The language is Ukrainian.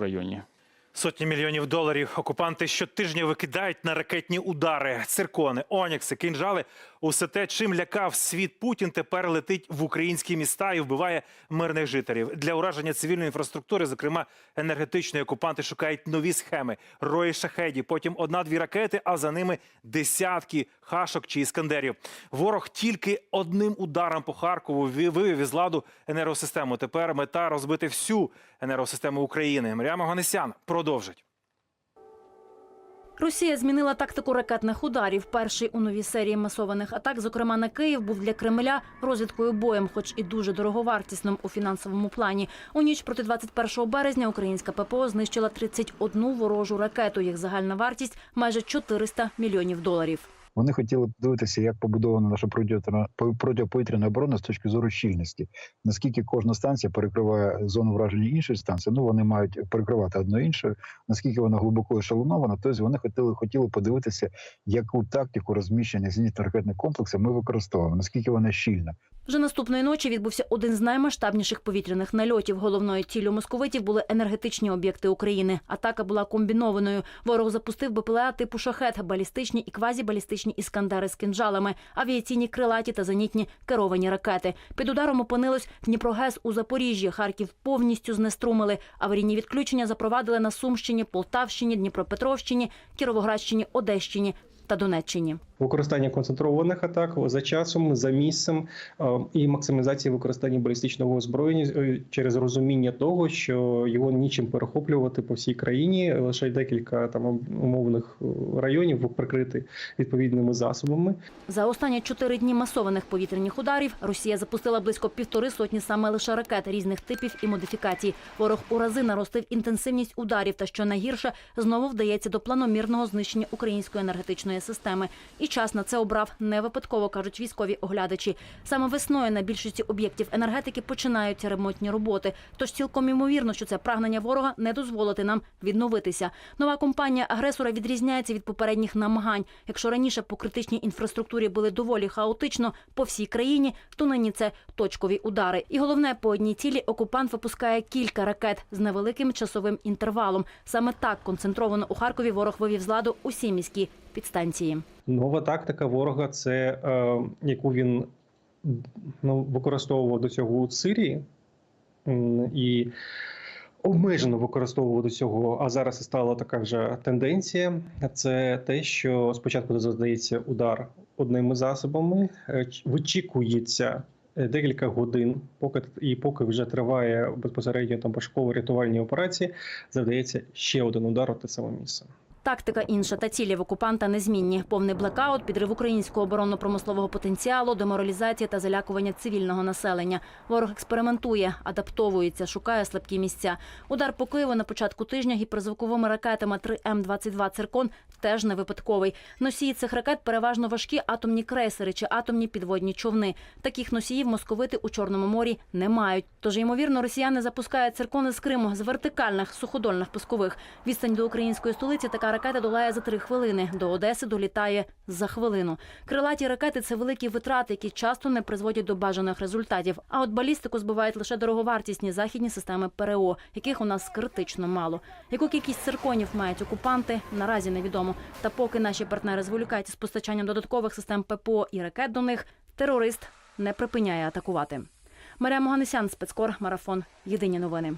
районі. Сотні мільйонів доларів окупанти щотижня викидають на ракетні удари. Циркони, онікси, кинжали. Усе те, чим лякав світ Путін, тепер летить в українські міста і вбиває мирних жителів. Для ураження цивільної інфраструктури, зокрема енергетичної, окупанти шукають нові схеми. Рої шахеді, потім одна-дві ракети, а за ними десятки хашок чи іскандерів. Ворог тільки одним ударом по Харкову ві- вивів із ладу енергосистему. Тепер мета розбити всю енергосистему України. Мар'яма Ганесян продовжить. Росія змінила тактику ракетних ударів. Перший у новій серії масованих атак, зокрема на Київ, був для Кремля розвідкою боєм, хоч і дуже дороговартісним у фінансовому плані. У ніч проти 21 березня українська ППО знищила 31 ворожу ракету. Їх загальна вартість майже 400 мільйонів доларів. Вони хотіли подивитися, як побудована наша протиповітряна- по- протиповітряна оборона з точки зору щільності. Наскільки кожна станція перекриває зону враження іншої станції, ну вони мають перекривати одну іншу. Наскільки вона глибоко ешелонована, тобто вони хотіли хотіли подивитися, яку тактику розміщення зенітно-ракетних комплексів ми використовуємо, наскільки вона щільна. Вже наступної ночі відбувся один з наймасштабніших повітряних нальотів. Головною ціллю московитів були енергетичні об'єкти України. Атака була комбінованою. Ворог запустив БПЛА типу шахет, балістичні і квазібалістичні іскандери з кинжалами, авіаційні крилаті та зенітні керовані ракети. Під ударом опинилось Дніпрогес у Запоріжжі. Харків повністю знеструмили. Аварійні відключення запровадили на Сумщині, Полтавщині, Дніпропетровщині, Кіровоградщині, Одещині та Донеччині. Використання концентрованих атак за часом, за місцем е, і максимізація використання балістичного озброєння е, через розуміння того, що його нічим перехоплювати по всій країні, лише декілька там умовних е, районів прикрити відповідними засобами. За останні чотири дні масованих повітряних ударів Росія запустила близько півтори сотні саме лише ракет різних типів і модифікацій. Ворог у рази наростив інтенсивність ударів, та що найгірше знову вдається до планомірного знищення української енергетичної системи. І час на це обрав не випадково, кажуть військові оглядачі. Саме весною на більшості об'єктів енергетики починаються ремонтні роботи. Тож цілком ймовірно, що це прагнення ворога не дозволити нам відновитися. Нова компанія агресора відрізняється від попередніх намагань. Якщо раніше по критичній інфраструктурі були доволі хаотично по всій країні, то нині це точкові удари. І головне, по одній цілі окупант випускає кілька ракет з невеликим часовим інтервалом. Саме так концентровано у Харкові ворог вивів з ладу усі міські підстанції. Нова тактика ворога це е, яку він ну, використовував до цього у Сирії і обмежено використовував до цього, а зараз і стала така вже тенденція. Це те, що спочатку задається удар одними засобами, е, вичікується. Декілька годин, поки і поки вже триває безпосередньо там пошуково-рятувальні операції, завдається ще один удар у те саме місце. Тактика інша та цілі в окупанта незмінні. Повний блекаут, підрив українського оборонно-промислового потенціалу, деморалізація та залякування цивільного населення. Ворог експериментує, адаптовується, шукає слабкі місця. Удар по Києву на початку тижня гіперзвуковими ракетами 3М-22 «Циркон» теж не випадковий. Носії цих ракет переважно важкі атомні крейсери чи атомні підводні човни. Таких носіїв московити у Чорному морі не мають. Тож, ймовірно, росіяни запускають циркони з Криму з вертикальних суходольних пускових. Відстань до української столиці така ракета долає за три хвилини. До Одеси долітає за хвилину. Крилаті ракети це великі витрати, які часто не призводять до бажаних результатів. А от балістику збивають лише дороговартісні західні системи ПРО, яких у нас критично мало. Яку кількість цирконів мають окупанти, наразі невідомо. Та поки наші партнери зволікають з постачанням додаткових систем ППО і ракет до них, терорист не припиняє атакувати. Марія Моганесян, спецкор, марафон. Єдині новини.